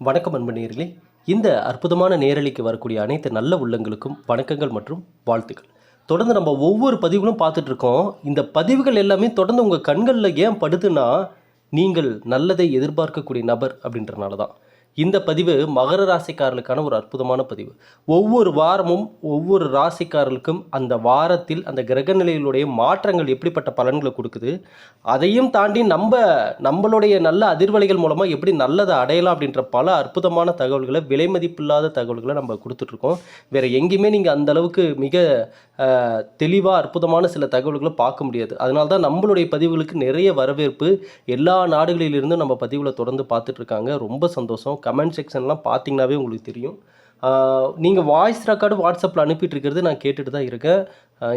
வணக்கம் அன்பு இந்த அற்புதமான நேரலைக்கு வரக்கூடிய அனைத்து நல்ல உள்ளங்களுக்கும் வணக்கங்கள் மற்றும் வாழ்த்துக்கள். தொடர்ந்து நம்ம ஒவ்வொரு பதிவுகளும் பார்த்துட்ருக்கோம். இந்த பதிவுகள் எல்லாமே தொடர்ந்து உங்கள் கண்களில் ஏன் படுதுன்னா நீங்கள் நல்லதை எதிர்பார்க்கக்கூடிய நபர் அப்படின்றனால தான் இந்த பதிவு மகர ராசிக்காரர்களுக்கான ஒரு அற்புதமான பதிவு. ஒவ்வொரு வாரமும் ஒவ்வொரு ராசிக்காரர்களுக்கும் அந்த வாரத்தில் அந்த கிரக நிலைகளுடைய மாற்றங்கள் எப்படிப்பட்ட பலன்களை கொடுக்குது அதையும் தாண்டி நம்ம நம்மளுடைய நல்ல அதிர்வலைகள் மூலமாக எப்படி நல்லதை அடையலாம் அப்படின்ற பல அற்புதமான தகவல்களை விலை மதிப்பில்லாத தகவல்களை நம்ம கொடுத்துட்ருக்கோம். வேறு எங்கேயுமே நீங்கள் அந்த அளவுக்கு மிக தெளிவாக அற்புதமான சில தகவல்களை பார்க்க முடியாது. அதனால தான் நம்மளுடைய பதிவுகளுக்கு நிறைய வரவேற்பு. எல்லா நாடுகளிலிருந்தும் நம்ம பதிவில் தொடர்ந்து பார்த்துட்ருக்காங்க. ரொம்ப சந்தோஷம். கமெண்ட் செக்ஷன்லாம் பார்த்தீங்கன்னாவே உங்களுக்கு தெரியும். நீங்கள் வாய்ஸ் ரெக்கார்டு வாட்ஸ்அப்பில் அனுப்பிட்டு இருக்கிறது நான் கேட்டுட்டு தான் இருக்கேன்.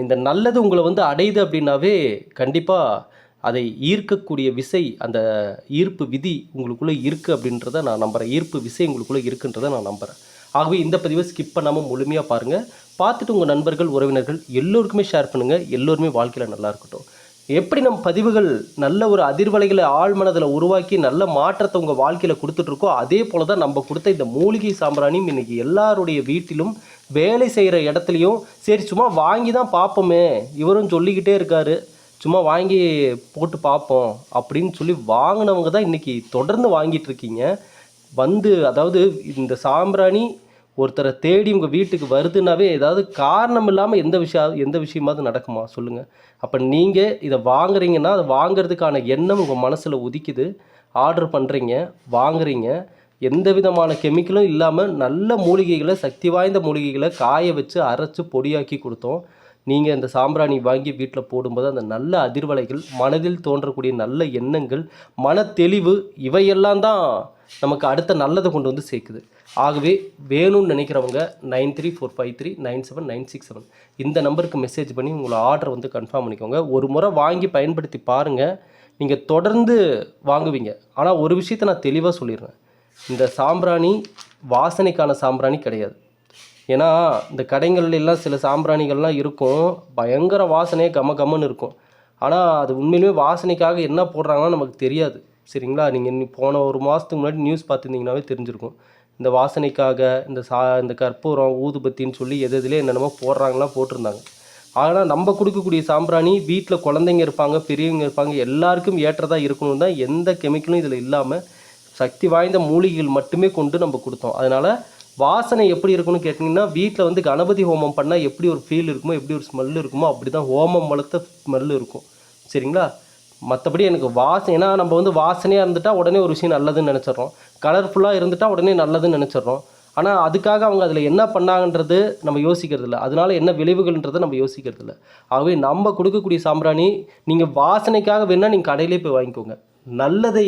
இந்த நல்லது உங்களை வந்து அடையுது அப்படின்னாவே கண்டிப்பாக அதை ஈர்க்கக்கூடிய விசை அந்த ஈர்ப்பு விதி உங்களுக்குள்ளே இருக்குது அப்படின்றத நான் நம்புகிறேன் ஈர்ப்பு விசை உங்களுக்குள்ளே இருக்குன்றதை நான் நம்புகிறேன் ஆகவே இந்த பதிவை ஸ்கிப் பண்ணாமல் முழுமையாக பாருங்கள் பார்த்துட்டு உங்கள் நண்பர்கள் உறவினர்கள் எல்லோருக்குமே ஷேர் பண்ணுங்கள் எல்லோருமே வாழ்க்கையில் நல்லா இருக்கட்டும். எப்படி நம் பதிவுகள் நல்ல ஒரு அதிர்வலைகளை ஆழ்மனதில் உருவாக்கி நல்ல மாற்றத்தை உங்கள் வாழ்க்கையில் கொடுத்துட்ருக்கோ அதே போல தான் நம்ம கொடுத்த இந்த மூலிகை சாம்பிராணியும் இன்றைக்கி எல்லாருடைய வீட்டிலும் வேலை செய்கிற இடத்துலையும் சரி சும்மா வாங்கி தான் பார்ப்போமே இவரும் சொல்லிக்கிட்டே இருக்காரு சும்மா வாங்கி போட்டு பார்ப்போம் அப்படின்னு சொல்லி வாங்கினவங்க தான் இன்றைக்கி தொடர்ந்து வாங்கிட்டு இருக்கீங்க. வந்து அதாவது இந்த சாம்பிராணி ஒருத்தரை தேடி உங்கள் வீட்டுக்கு வருதுன்னாவே ஏதாவது காரணம் இல்லாமல் எந்த விஷயம் எந்த விஷயமாவது நடக்குமா? சொல்லுங்கள் அப்போ நீங்கள் இதை வாங்குறீங்கன்னா அதை வாங்குறதுக்கான எண்ணம் உங்கள் மனசில் உதிக்குது. ஆர்டர் பண்ணுறீங்க வாங்குறீங்க. எந்த விதமான கெமிக்கலும் இல்லாமல் நல்ல மூலிகைகளை சக்தி வாய்ந்த மூலிகைகளை காய வச்சு அரைச்சி பொடியாக்கி கொடுத்தோம். நீங்கள் இந்த சாம்பிராணி வாங்கி வீட்டில் போடும்போது அந்த நல்ல அதிர்வலைகள் மனதில் தோன்றக்கூடிய நல்ல எண்ணங்கள் மன தெளிவு இவையெல்லாம் தான் நமக்கு அடுத்த நல்லதை கொண்டு வந்து சேர்க்குது. ஆகவே வேணும்னு நினைக்கிறவங்க nine three four five three nine seven nine six seven இந்த நம்பருக்கு மெசேஜ் பண்ணி உங்களை ஆர்டர் வந்து கன்ஃபார்ம் பண்ணிக்கோங்க. ஒரு முறை வாங்கி பயன்படுத்தி பாருங்கள் நீங்கள் தொடர்ந்து வாங்குவீங்க. ஆனால் ஒரு விஷயத்தை நான் தெளிவாக சொல்லிடுறேன். இந்த சாம்பிராணி வாசனைக்கான சாம்பிராணி கிடையாது. ஏன்னா இந்த கடைங்கள்ல எல்லாம் சில சாம்பிராணிகள்லாம் இருக்கும். பயங்கர வாசனையே கம கம்மன்னு இருக்கும். ஆனால் அது உண்மையிலுமே வாசனைக்காக என்ன போடுறாங்கன்னு நமக்கு தெரியாது. சரிங்களா? நீங்கள் போன ஒரு மாதத்துக்கு முன்னாடி நியூஸ் பார்த்துருந்தீங்கன்னாவே தெரிஞ்சிருக்கும். இந்த வாசனைக்காக இந்த சா இந்த கற்பூரம் ஊதுபத்தின்னு சொல்லி எது எதுலேயே என்னென்னமோ போடுறாங்கலாம் போட்டிருந்தாங்க. ஆனால் நம்ம கொடுக்கக்கூடிய சாம்பிராணி வீட்டில் குழந்தைங்க இருப்பாங்க பெரியவங்க இருப்பாங்க எல்லாருக்கும் ஏற்றதாக இருக்கணும் தான் எந்த கெமிக்கலும் இதில் இல்லாமல் சக்தி வாய்ந்த மூலிகைகள் மட்டுமே கொண்டு நம்ம கொடுத்தோம். அதனால் வாசனை எப்படி இருக்கும்னு கேட்டிங்கன்னா வீட்டில் வந்து கணபதி ஹோமம் பண்ணால் எப்படி ஒரு ஃபீல் இருக்குமோ எப்படி ஒரு ஸ்மெல் இருக்குமோ அப்படி தான் ஹோமம் வளர்த்த ஸ்மெல் இருக்கும். சரிங்களா? மற்றபடி எனக்கு வாசனை ஏன்னா நம்ம வந்து வாசனையாக இருந்துட்டா உடனே ஒரு விஷயம் நல்லதுன்னு நினச்சிட்றோம். கலர்ஃபுல்லாக இருந்துட்டால் உடனே நல்லதுன்னு நினச்சிட்றோம். ஆனால் அதுக்காக அவங்க அதில் என்ன பண்ணாங்கன்றது நம்ம யோசிக்கிறது இல்லை அதனால என்ன விளைவுகள்ன்றதை நம்ம யோசிக்கிறது இல்லை ஆகவே நம்ம கொடுக்கக்கூடிய சாம்பிராணி நீங்கள் வாசனைக்காக வேணால் நீங்கள் கடையிலே போய் வாங்கிக்கோங்க. நல்லதை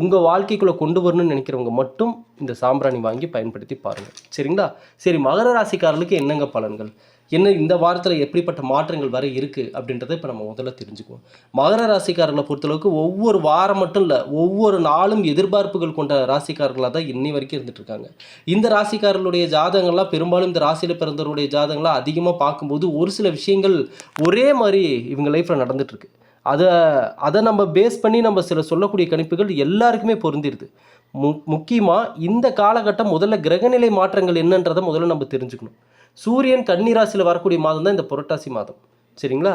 உங்கள் வாழ்க்கைக்குள்ளே கொண்டு வரணும்னு நினைக்கிறவங்க மட்டும் இந்த சாம்பிராணி வாங்கி பயன்படுத்தி பாருங்கள் சரிங்களா? சரி மகர ராசிக்காரர்களுக்கு என்னங்க பலன்கள்? என்ன இந்த வாரத்தில் எப்படிப்பட்ட மாற்றங்கள் வர இருக்குது அப்படின்றத இப்போ நம்ம முதல்ல தெரிஞ்சுக்குவோம். மகர ராசிக்காரர்களை பொறுத்தளவுக்கு ஒவ்வொரு வாரம் மட்டும் இல்லை ஒவ்வொரு நாளும் எதிர்பார்ப்புகள் கொண்ட ராசிக்காரர்களாக தான் இன்னி வரைக்கும் இருந்துட்டு இருக்காங்க. இந்த ராசிக்காரர்களுடைய ஜாதகங்கள்லாம் பெரும்பாலும் இந்த ராசியில் பிறந்தவருடைய ஜாதகங்களாக அதிகமாக பார்க்கும்போது ஒரு சில விஷயங்கள் ஒரே மாதிரி இவங்க லைஃப்பில் நடந்துகிட்ருக்கு அதை அதை நம்ம பேஸ் பண்ணி நம்ம சில சொல்லக்கூடிய கணிப்புகள் எல்லாருக்குமே பொருந்திருது. மு முக்கியமாக இந்த காலகட்டம் முதல்ல கிரகநிலை மாற்றங்கள் என்னன்றதை முதல்ல நம்ம தெரிஞ்சுக்கணும். சூரியன் கன்னிராசியில் வரக்கூடிய மாதம் தான் இந்த புரட்டாசி மாதம். சரிங்களா?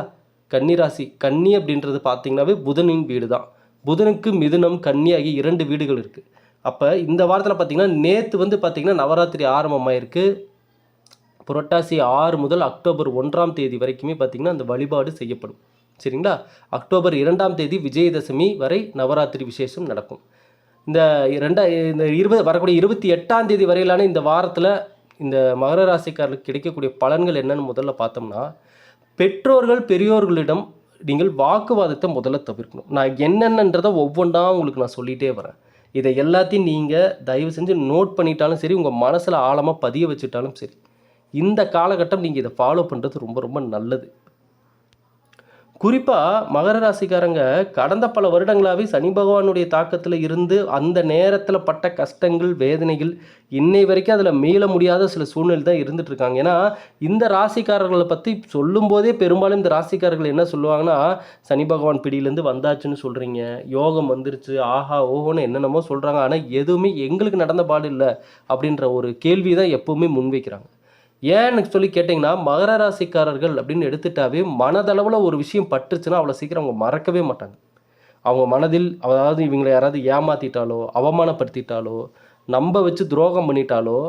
கன்னிராசி கன்னி அப்படின்றது பார்த்திங்கனாவே புதனின் வீடு தான் புதனுக்கு மிதுனம் கன்னி ஆகிய இரண்டு வீடுகள் இருக்குது அப்போ இந்த வாரத்தில் பார்த்தீங்கன்னா நேற்று வந்து பார்த்திங்கன்னா நவராத்திரி ஆரம்பமாயிருக்கு. புரட்டாசி ஆறு முதல் அக்டோபர் ஒன்றாம் தேதி வரைக்குமே பார்த்திங்கன்னா அந்த வழிபாடு செய்யப்படும். சரிங்களா? அக்டோபர் இரண்டாம் தேதி விஜயதசமி வரை நவராத்திரி விசேஷம் நடக்கும். இந்த ரெண்டா இந்த இருபது வரக்கூடிய இருபத்தி எட்டாம் தேதி வரையிலான இந்த வாரத்தில் இந்த மகர ராசிக்காரர்களுக்கு கிடைக்கக்கூடிய பலன்கள் என்னன்னு முதல்ல பார்த்தோம்னா பெற்றோர்கள் பெரியோர்களிடம் நீங்கள் வாக்குவாதத்தை முதல்ல தவிர்க்கணும். நான் என்னென்னன்றதை ஒவ்வொன்றா உங்களுக்கு நான் சொல்லிகிட்டே வரேன். இதை எல்லாத்தையும் நீங்கள் தயவு செஞ்சு நோட் பண்ணிட்டாலும் சரி உங்கள் மனசில் ஆழமாக பதிய வச்சுட்டாலும் சரி இந்த காலகட்டம் நீங்கள் இதை ஃபாலோ பண்ணுறது ரொம்ப ரொம்ப நல்லது. குறிப்பாக மகர ராசிக்காரங்க கடந்த பல வருடங்களாகவே சனி பகவானுடைய தாக்கத்தில் இருந்து அந்த நேரத்தில் பட்ட கஷ்டங்கள் வேதனைகள் இன்னை வரைக்கும் அதில் மீள முடியாத சில சூழ்நிலை தான் இருந்துட்டு இருக்காங்க. ஏன்னா இந்த ராசிக்காரர்களை பற்றி சொல்லும்போதே பெரும்பாலும் இந்த ராசிக்காரர்கள் என்ன சொல்லுவாங்கன்னா சனி பகவான் பிடியிலேருந்து வந்தாச்சுன்னு சொல்கிறீங்க யோகம் வந்துருச்சு ஆஹா ஓஹோன்னு என்னென்னமோ சொல்கிறாங்க ஆனால் எதுவுமே எங்களுக்கு நடந்த பாடு இல்லை அப்படின்ற ஒரு கேள்வி தான் எப்போவுமே முன்வைக்கிறாங்க. ஏன்னு சொல்லி கேட்டிங்கன்னா மகர ராசிக்காரர்கள் அப்படின்னு எடுத்துட்டாவே மனதளவில் ஒரு விஷயம் பட்டுருச்சுன்னா அவ்வளோ சீக்கிரம் அவங்க மறக்கவே மாட்டாங்க. அவங்க மனதில் அதாவது இவங்களை யாராவது ஏமாத்திட்டாலோ அவமானப்படுத்திட்டாலோ நம்ப வச்சு துரோகம் பண்ணிட்டாலோ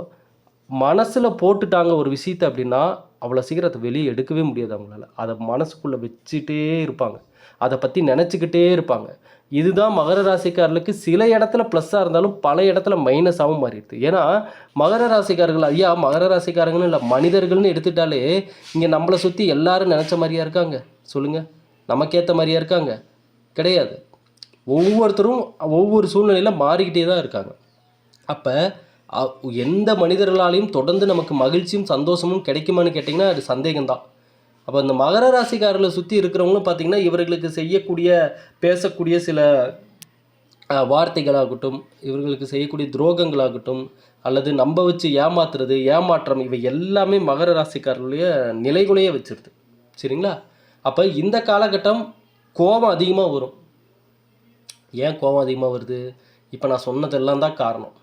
மனசில் போட்டுட்டாங்க ஒரு விஷயத்தை அப்படின்னா அவ்வளோ சீக்கிரம் அதை வெளியே எடுக்கவே முடியாது அவங்களால. அதை மனசுக்குள்ளே வச்சுட்டே இருப்பாங்க. அதை பற்றி நினச்சிக்கிட்டே இருப்பாங்க. இதுதான் மகர ராசிக்காரர்களுக்கு சில இடத்துல ப்ளஸ்ஸாக இருந்தாலும் பல இடத்துல மைனஸாகவும் மாறிடுது. ஏன்னா மகர ராசிக்காரர்கள் ஐயா மகர ராசிக்காரங்கன்னு இல்லை மனிதர்கள்னு எடுத்துட்டாலே இங்கே நம்மளை சுற்றி எல்லாரும் நினச்ச மாதிரியா இருக்காங்க. சொல்லுங்கள் நமக்கேற்ற மாதிரியா இருக்காங்க. கிடையாது. ஒவ்வொருத்தரும் ஒவ்வொரு சூழ்நிலையில் மாறிக்கிட்டே தான் இருக்காங்க. அப்போ எந்த மனிதர்களாலையும் தொடர்ந்து நமக்கு மகிழ்ச்சியும் சந்தோஷமும் கிடைக்குமான்னு கேட்டிங்கன்னா அது சந்தேகம்தான். அப்போ இந்த மகர ராசிக்காரர்களை சுற்றி இருக்கிறவங்களும் பார்த்தீங்கன்னா இவர்களுக்கு செய்யக்கூடிய பேசக்கூடிய சில வார்த்தைகளாகட்டும் இவர்களுக்கு செய்யக்கூடிய துரோகங்களாகட்டும் அல்லது நம்ப வச்சு ஏமாத்துறது ஏமாற்றம் இவை எல்லாமே மகர ராசிக்காரர்களுடைய நிலைகுலைய வச்சிருது. சரிங்களா? அப்போ இந்த காலகட்டம் கோபம் அதிகமாக வரும். ஏன் கோபம் அதிகமாக வருது? இப்போ நான் சொன்னதெல்லாம் தான் காரணம்.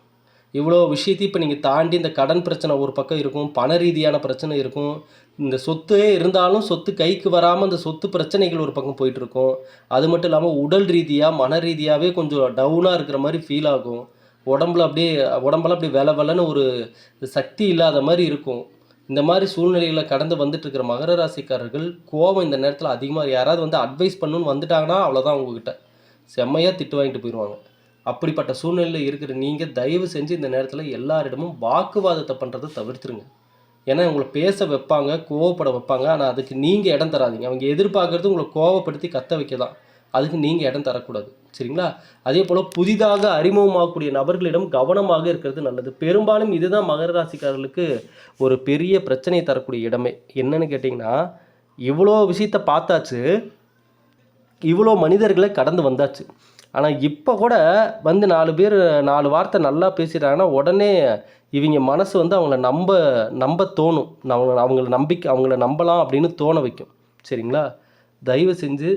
இவ்வளோ விஷயத்தையும் இப்போ நீங்கள் தாண்டி இந்த கடன் பிரச்சனை ஒரு பக்கம் இருக்கும் பண ரீதியான பிரச்சனை இருக்கும் இந்த சொத்தே இருந்தாலும் சொத்து கைக்கு வராமல் அந்த சொத்து பிரச்சனைகள் ஒரு பக்கம் போயிட்டுருக்கும். அது மட்டும் இல்லாமல் உடல் ரீதியாக மன ரீதியாகவே கொஞ்சம் டவுனாக இருக்கிற மாதிரி ஃபீல் ஆகும். உடம்புல அப்படியே உடம்பெல்லாம் அப்படியே வெல வெலன்னு ஒரு சக்தி இல்லாத மாதிரி இருக்கும். இந்த மாதிரி சூழ்நிலைகளை கடந்து வந்துட்டு இருக்கிற மகர ராசிக்காரர்கள் கோபம் இந்த நேரத்தில் அதிகமாக யாராவது வந்து அட்வைஸ் பண்ணுன்னு வந்துட்டாங்கன்னா அவ்வளோதான் உங்ககிட்ட. செம்மையாக திட்டு வாங்கிட்டு போயிடுவாங்க அப்படிப்பட்ட சூழ்நிலையில் இருக்கிற நீங்கள் தயவு செஞ்சு இந்த நேரத்தில் எல்லாரிடமும் வாக்குவாதத்தை பண்ணுறதை தவிர்த்துருங்க. ஏன்னா உங்களை பேச வைப்பாங்க கோவப்பட வைப்பாங்க. ஆனால் அதுக்கு நீங்கள் இடம் தராதீங்க. அவங்க எதிர்பார்க்கறது உங்களை கோவப்படுத்தி கத்த வைக்க தான் அதுக்கு நீங்கள் இடம் தரக்கூடாது. சரிங்களா? அதே போல் புதிதாக அறிமுகமாகக்கூடிய நபர்களிடம் கவனமாக இருக்கிறது நல்லது. பெரும்பாலும் இதுதான் மகர ராசிக்காரர்களுக்கு ஒரு பெரிய பிரச்சனையை தரக்கூடிய இடமே. என்னன்னு கேட்டிங்கன்னா இவ்வளோ விஷயத்த பார்த்தாச்சு இவ்வளோ மனிதர்களை கடந்து வந்தாச்சு. ஆனால் இப்போ கூட வந்து நாலு பேர் நாலு வார்த்தை நல்லா பேசிட்டாங்கன்னா உடனே இவங்க மனசு வந்து அவங்கள நம்ப நம்ப தோணும். அவங்க அவங்கள நம்பிக்கை அவங்கள நம்பலாம் அப்படின்னு தோண வைக்கும். சரிங்களா? தயவு செஞ்சு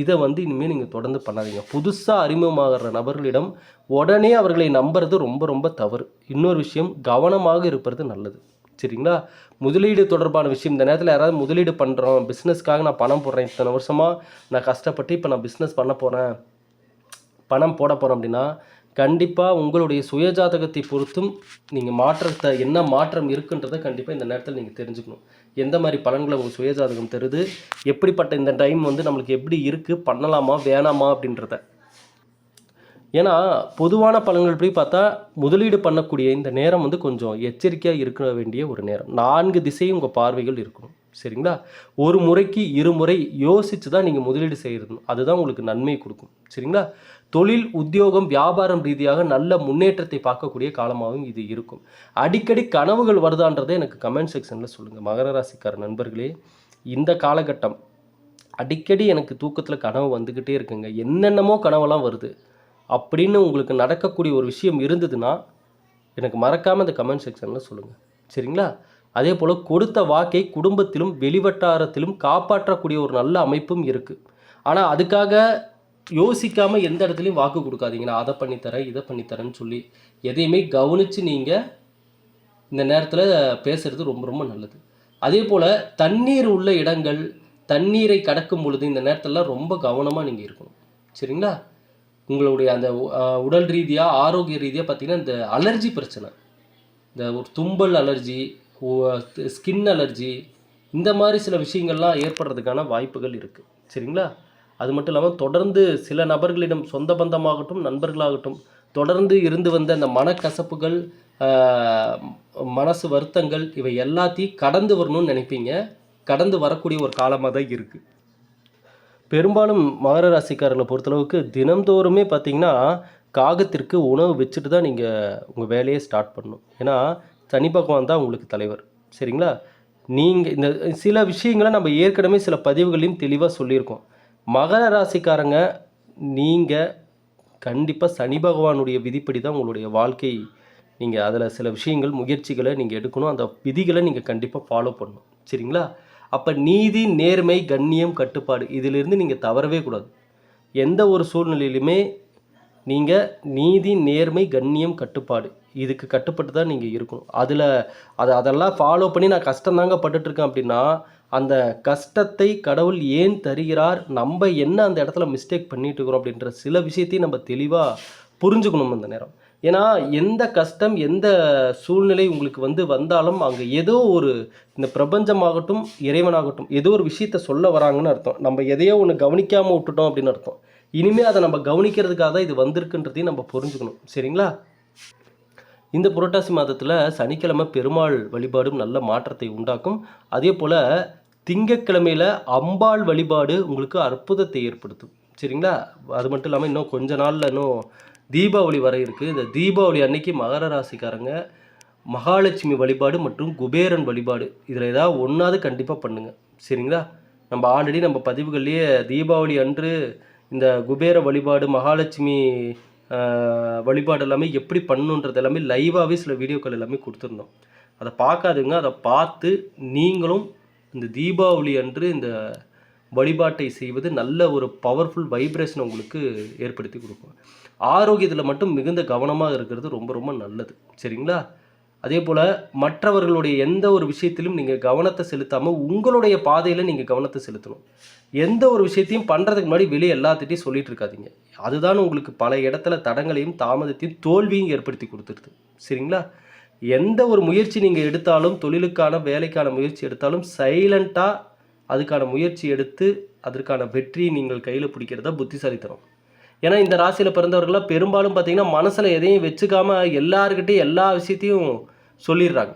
இதை வந்து இனிமேல் நீங்கள் தொடர்ந்து பண்ணாதீங்க. புதுசாக அறிமுகமாகிற நபர்களிடம் உடனே அவர்களை நம்புறது ரொம்ப ரொம்ப தவறு. இன்னொரு விஷயம் கவனமாக இருப்பது நல்லது. சரிங்களா? முதலீடு தொடர்பான விஷயம். இந்த நேரத்தில் யாராவது முதலீடு பண்ணுறோம் பிஸ்னஸ்க்காக நான் பணம் போடுறேன். இத்தனை வருஷமாக நான் கஷ்டப்பட்டு இப்போ நான் பிஸ்னஸ் பண்ண போகிறேன் பணம் போட போகிறோம் அப்படின்னா கண்டிப்பாக உங்களுடைய சுயஜாதகத்தை பொறுத்தும் நீங்கள் மாற்றத்தை என்ன மாற்றம் இருக்குன்றதை கண்டிப்பாக இந்த நேரத்தில் நீங்கள் தெரிஞ்சுக்கணும். எந்த மாதிரி பலன்களை உங்கள் சுயஜாதகம் தருது எப்படிப்பட்ட இந்த டைம் வந்து நம்மளுக்கு எப்படி இருக்குது பண்ணலாமா வேணாமா அப்படின்றத. ஏன்னா பொதுவான பலன்கள் படி பார்த்தா முதலீடு பண்ணக்கூடிய இந்த நேரம் வந்து கொஞ்சம் எச்சரிக்கையாக இருக்க வேண்டிய ஒரு நேரம். நான்கு திசையும் உங்கள் பார்வைகள் இருக்கணும் சரிங்களா? ஒரு முறைக்கு இருமுறை யோசித்து தான் நீங்கள் முதலீடு செய்யணும் அதுதான் உங்களுக்கு நன்மை கொடுக்கும். சரிங்களா? தொழில் உத்தியோகம் வியாபாரம் ரீதியாக நல்ல முன்னேற்றத்தை பார்க்கக்கூடிய காலமாகவும் இது இருக்கும். அடிக்கடி கனவுகள் வருதான்றதை எனக்கு கமெண்ட் செக்ஷனில் சொல்லுங்கள் மகர ராசிக்கார நண்பர்களே இந்த காலகட்டம் அடிக்கடி எனக்கு தூக்கத்தில் கனவு வந்துக்கிட்டே இருக்குங்க. என்னென்னமோ கனவெல்லாம் வருது. அப்படின்னு உங்களுக்கு நடக்கக்கூடிய ஒரு விஷயம் இருந்ததுன்னா எனக்கு மறக்காமல் இந்த கமெண்ட் செக்ஷனில் சொல்லுங்கள் சரிங்களா? அதே போல் கொடுத்த வாக்கை குடும்பத்திலும் வெளிவட்டாரத்திலும் காப்பாற்றக்கூடிய ஒரு நல்ல அமைப்பும் இருக்குது ஆனால் அதுக்காக யோசிக்காமல் எந்த இடத்துலையும் வாக்கு கொடுக்காதீங்க. நான் அதை பண்ணித்தரேன் இதை பண்ணித்தரேன்னு சொல்லி எதையுமே கவனித்து நீங்கள் இந்த நேரத்தில் பேசுகிறது ரொம்ப ரொம்ப நல்லது. அதே போல் தண்ணீர் உள்ள இடங்கள் தண்ணீரை கடக்கும் பொழுது இந்த நேரத்திலலாம் ரொம்ப கவனமாக நீங்கள் இருக்கணும். சரிங்களா? உங்களுடைய அந்த உடல் ரீதியாக ஆரோக்கிய ரீதியாக பார்த்தீங்கன்னா இந்த அலர்ஜி பிரச்சனை இந்த ஒரு தும்பல் அலர்ஜி ஸ்கின் அலர்ஜி இந்த மாதிரி சில விஷயங்கள்லாம் ஏற்படுறதுக்கான வாய்ப்புகள் இருக்குது சரிங்களா? அது மட்டும் இல்லாமல் தொடர்ந்து சில நபர்களிடம் சொந்த பந்தமாகட்டும் நண்பர்களாகட்டும் தொடர்ந்து இருந்து வந்த அந்த மனக்கசப்புகள் மனசு வருத்தங்கள் இவை எல்லாத்தையும் கடந்து வரணும்னு நினைப்பீங்க. கடந்து வரக்கூடிய ஒரு காலமாக தான் இருக்குது பெரும்பாலும் மகர ராசிக்காரர்களை பொறுத்தளவுக்கு தினம்தோறுமே பார்த்திங்கன்னா காகத்திற்கு உணவு வச்சுட்டு தான் நீங்கள் உங்கள் வேலையை ஸ்டார்ட் பண்ணணும். ஏன்னா சனி பகவான் தான் உங்களுக்கு தலைவர். சரிங்களா? நீங்கள் இந்த சில விஷயங்களை நம்ம ஏற்கனவே சில பதிவுகளையும் தெளிவாக சொல்லியிருக்கோம். மகர ராசிக்காரங்க நீங்கள் கண்டிப்பாக சனி பகவானுடைய விதிப்படி தான் உங்களுடைய வாழ்க்கை. நீங்கள் அதில் சில விஷயங்கள் முயற்சிகளை நீங்கள் எடுக்கணும். அந்த விதிகளை நீங்கள் கண்டிப்பாக ஃபாலோ பண்ணணும். சரிங்களா? அப்போ நீதி நேர்மை கண்ணியம் கட்டுப்பாடு இதிலிருந்து நீங்கள் தவறவே கூடாது. எந்த ஒரு சூழ்நிலையிலுமே நீங்கள் நீதி நேர்மை கண்ணியம் கட்டுப்பாடு இதுக்கு கட்டுப்பட்டு தான் நீங்கள் இருக்கணும். அதில் அதை அதெல்லாம் ஃபாலோ பண்ணி நான் கஷ்டம் தாங்க பட்டுட்ருக்கேன் அப்படின்னா அந்த கஷ்டத்தை கடவுள் ஏன் தருகிறார்? நம்ம என்ன அந்த இடத்துல மிஸ்டேக் பண்ணிட்டு இருக்கிறோம் அப்படின்ற சில விஷயத்தையும் நம்ம தெளிவாக புரிஞ்சுக்கணும் அந்த நேரம். ஏன்னா எந்த கஷ்டம் எந்த சூழ்நிலை உங்களுக்கு வந்து வந்தாலும் அங்கே ஏதோ ஒரு இந்த பிரபஞ்சமாகட்டும் இறைவனாகட்டும் ஏதோ ஒரு விஷயத்த சொல்ல வராங்கன்னு அர்த்தம். நம்ம எதையோ ஒன்று கவனிக்காமல் விட்டுட்டோம் அப்படின்னு அர்த்தம். இனிமேல் அதை நம்ம கவனிக்கிறதுக்காக தான் இது வந்திருக்குன்றதையும் நம்ம புரிஞ்சுக்கணும். சரிங்களா? இந்த புரட்டாசி மாதத்தில் சனிக்கிழமை பெருமாள் வழிபாடும் நல்ல மாற்றத்தை உண்டாக்கும். அதே போல் திங்கக்கிழமையில் அம்பாள் வழிபாடு உங்களுக்கு அற்புதத்தை ஏற்படுத்தும். சரிங்களா? அது மட்டும் இல்லாமல் இன்னும் கொஞ்ச நாளில் இன்னும் தீபாவளி வர இருக்குது இந்த தீபாவளி அன்னைக்கு மகர ராசிக்காரங்க மகாலட்சுமி வழிபாடு மற்றும் குபேரன் வழிபாடு இதில் ஏதாவது ஒன்றாவது கண்டிப்பாக பண்ணுங்கள் சரிங்களா? நம்ம ஆல்ரெடி நம்ம பதிவுகள்லேயே தீபாவளி அன்று இந்த குபேர வழிபாடு மகாலட்சுமி வழிபாடு எல்லாமே எப்படி பண்ணணுன்றது எல்லாமே லைவாகவே சில வீடியோக்கள் எல்லாமே கொடுத்துருந்தோம். அதை பார்க்காதுங்க அதை பார்த்து நீங்களும் இந்த தீபாவளி அன்று இந்த வழிபாட்டை செய்வது நல்ல ஒரு பவர்ஃபுல் வைப்ரேஷன் உங்களுக்கு ஏற்படுத்தி கொடுக்கும். ஆரோக்கியத்தில் மட்டும் மிகுந்த கவனமாக இருக்கிறது ரொம்ப ரொம்ப நல்லது. சரிங்களா? அதே போல் மற்றவர்களுடைய எந்த ஒரு விஷயத்திலும் நீங்கள் கவனத்தை செலுத்தாமல் உங்களுடைய பாதையில் நீங்கள் கவனத்தை செலுத்தணும். எந்த ஒரு விஷயத்தையும் பண்ணுறதுக்கு முன்னாடி வெளியே எல்லாத்திட்டையும் சொல்லிட்டு இருக்காதீங்க. அதுதான் உங்களுக்கு பல இடத்துல தடங்களையும் தாமதத்தையும் தோல்வியும் ஏற்படுத்தி கொடுத்துருது சரிங்களா? எந்த ஒரு முயற்சி நீங்கள் எடுத்தாலும் தொழிலுக்கான வேலைக்கான முயற்சி எடுத்தாலும் சைலண்ட்டாக அதுக்கான முயற்சி எடுத்து அதற்கான வெற்றியை நீங்கள் கையில் பிடிக்கிறதா புத்திசாலித்தனம். ஏன்னா இந்த ராசியில் பிறந்தவர்கள்லாம் பெரும்பாலும் பார்த்தீங்கன்னா மனசில் எதையும் வச்சுக்காமல் எல்லாருக்கிட்டையும் எல்லா விஷயத்தையும் சொல்லிடுறாங்க.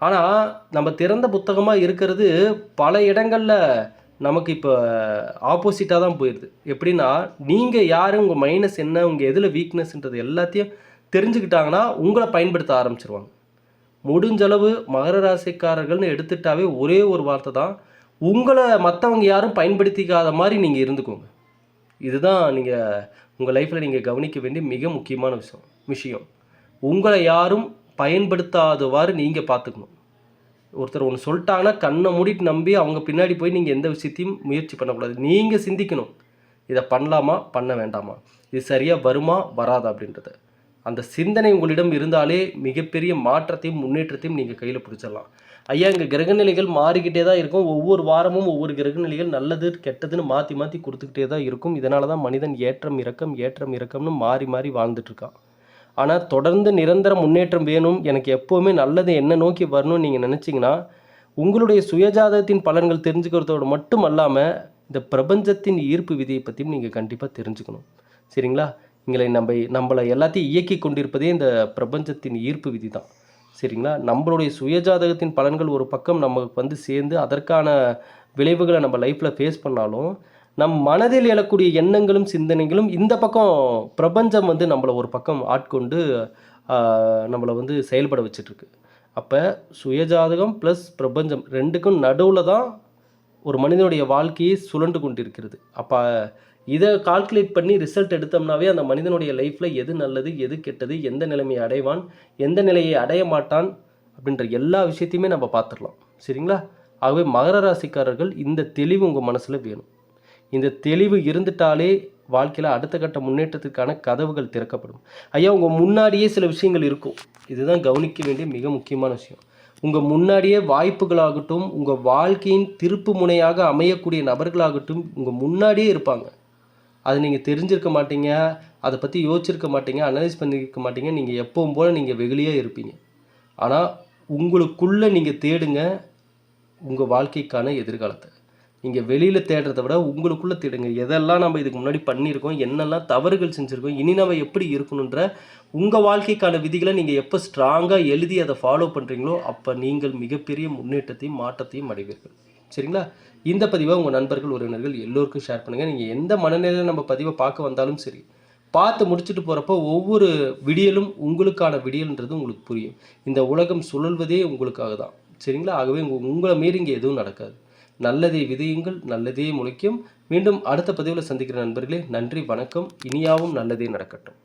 ஆனால் நம்ம திறந்த புத்தகமாக இருக்கிறது பல இடங்களில் நமக்கு இப்போ ஆப்போசிட்டாக தான் போயிடுது எப்படின்னா நீங்கள் யார் உங்கள் மைனஸ் என்ன உங்கள் எதில் வீக்னஸ்ன்றது எல்லாத்தையும் தெரிஞ்சுக்கிட்டாங்கன்னா உங்களை பயன்படுத்த ஆரம்பிச்சிருவாங்க. முடிஞ்சளவு மகர ராசிக்காரர்கள்னு எடுத்துட்டாவே ஒரே ஒரு வார்த்தை தான் உங்களை மற்றவங்க யாரும் பயன்படுத்திக்காத மாதிரி நீங்கள் இருந்துக்கோங்க. இதுதான் நீங்கள் உங்கள் லைஃப்பில் நீங்கள் கவனிக்க வேண்டிய மிக முக்கியமான விஷயம் விஷயம். உங்களை யாரும் பயன்படுத்தாதவாறு நீங்கள் பார்த்துக்கணும். ஒருத்தர் ஒன்று சொல்லிட்டாங்கன்னா கண்ணை மூடிட்டு நம்பி அவங்க பின்னாடி போய் நீங்கள் எந்த விஷயத்தையும் முயற்சி பண்ணக்கூடாது. நீங்கள் சிந்திக்கணும். இதை பண்ணலாமா? பண்ண வேண்டாமா? இது சரியாக வருமா? வராதா? அப்படின்றத. அந்த சிந்தனை உங்களிடம் இருந்தாலே மிகப்பெரிய மாற்றத்தையும் முன்னேற்றத்தையும் நீங்கள் கையில் பிடிச்சிடலாம். ஐயா இங்கே கிரகநிலைகள் மாறிக்கிட்டே தான் இருக்கும். ஒவ்வொரு வாரமும் ஒவ்வொரு கிரகநிலைகள் நல்லது கெட்டதுன்னு மாற்றி மாற்றி கொடுத்துக்கிட்டே தான் இருக்கும். இதனால தான் மனிதன் ஏற்றம் இறக்கம் ஏற்றம் இறக்கம்னு மாறி மாறி வாழ்ந்துட்டுருக்கான் ஆனால் தொடர்ந்து நிரந்தர முன்னேற்றம் வேணும் எனக்கு எப்போவுமே நல்லது என்ன நோக்கி வரணும்னு நீங்கள் நினச்சிங்கன்னா உங்களுடைய சுயஜாதகத்தின் பலன்கள் தெரிஞ்சுக்கிறதோடு மட்டும் அல்லாமல் இந்த பிரபஞ்சத்தின் ஈர்ப்பு விதியை பற்றியும் நீங்கள் கண்டிப்பாக தெரிஞ்சுக்கணும். சரிங்களா? எங்களை நம்ம நம்மளை எல்லாத்தையும் இயக்கி கொண்டிருப்பதே இந்த பிரபஞ்சத்தின் ஈர்ப்பு விதி தான். சரிங்களா? நம்மளுடைய சுயஜாதகத்தின் பலன்கள் ஒரு பக்கம் நமக்கு வந்து சேர்ந்து அதற்கான விளைவுகளை நம்ம லைஃப்பில் ஃபேஸ் பண்ணாலும் நம் மனதில் எழக்கூடிய எண்ணங்களும் சிந்தனைகளும் இந்த பக்கம் பிரபஞ்சம் வந்து நம்மளை ஒரு பக்கம் ஆட்கொண்டு நம்மளை வந்து செயல்பட வச்சிட்ருக்கு. அப்போ சுயஜாதகம் ப்ளஸ் பிரபஞ்சம் ரெண்டுக்கும் நடுவில் தான் ஒரு மனிதனுடைய வாழ்க்கையை சுழண்டு கொண்டிருக்கிறது. அப்போ இதை கால்குலேட் பண்ணி ரிசல்ட் எடுத்தோம்னாவே அந்த மனிதனுடைய லைஃப்பில் எது நல்லது எது கெட்டது எந்த நிலைமையை அடைவான் எந்த நிலையை அடைய மாட்டான் அப்படின்ற எல்லா விஷயத்தையுமே நம்ம பார்த்துடலாம். சரிங்களா? ஆகவே மகர ராசிக்காரர்கள் இந்த தெளிவு உங்கள் மனசில் வேணும். இந்த தெளிவு இருந்துட்டாலே வாழ்க்கையில் அடுத்த கட்ட முன்னேற்றத்துக்கான கதவுகள் திறக்கப்படும். ஐயா உங்கள் முன்னாடியே சில விஷயங்கள் இருக்கும். இதுதான் கவனிக்க வேண்டிய மிக முக்கியமான விஷயம். உங்கள் முன்னாடியே வாய்ப்புகளாகட்டும் உங்கள் வாழ்க்கையின் திருப்பு முனையாக அமையக்கூடிய நபர்களாகட்டும் உங்கள் முன்னாடியே இருப்பாங்க. அது நீங்கள் தெரிஞ்சிருக்க மாட்டீங்க அதை பற்றி யோசிச்சிருக்க மாட்டீங்க அனலைஸ் பண்ணியிருக்க மாட்டீங்க நீங்கள் எப்பவும் போல் நீங்கள் வெகுளியாக இருப்பீங்க. ஆனால் உங்களுக்குள்ளே நீங்கள் தேடுங்க உங்கள் வாழ்க்கைக்கான எதிர்காலத்தை. நீங்கள் வெளியில் தேடுறத விட உங்களுக்குள்ளே தேடுங்க. எதெல்லாம் நம்ம இதுக்கு முன்னாடி பண்ணியிருக்கோம் என்னெல்லாம் தவறுகள் செஞ்சுருக்கோம் இனி நம்ம எப்படி இருக்கணுன்ற உங்கள் வாழ்க்கைக்கான விதிகளை நீங்கள் எப்போ ஸ்ட்ராங்காக எழுதி அதை ஃபாலோ பண்ணுறீங்களோ அப்போ நீங்கள் மிகப்பெரிய முன்னேற்றத்தையும் மாற்றத்தையும் அடைவீர்கள். சரிங்களா? இந்த பதிவை உங்கள் நண்பர்கள் உறவினர்கள் எல்லோருக்கும் ஷேர் பண்ணுங்கள் நீங்கள் எந்த மனநிலையில் நம்ம பதிவை பார்க்க வந்தாலும் சரி பார்த்து முடிச்சுட்டு போகிறப்போ ஒவ்வொரு விடியலும் உங்களுக்கான விடியல்ன்றது உங்களுக்கு புரியும். இந்த உலகம் சுழல்வதே உங்களுக்காக தான் சரிங்களா? ஆகவே உங்க- உங்களை மீறி இங்கே எதுவும் நடக்காது. நல்லதே விதையுங்கள் நல்லதே முளைக்கும். மீண்டும் அடுத்த பதிவில் சந்திக்கிற நண்பர்களே நன்றி வணக்கம். இனியாவும் நல்லதே நடக்கட்டும்.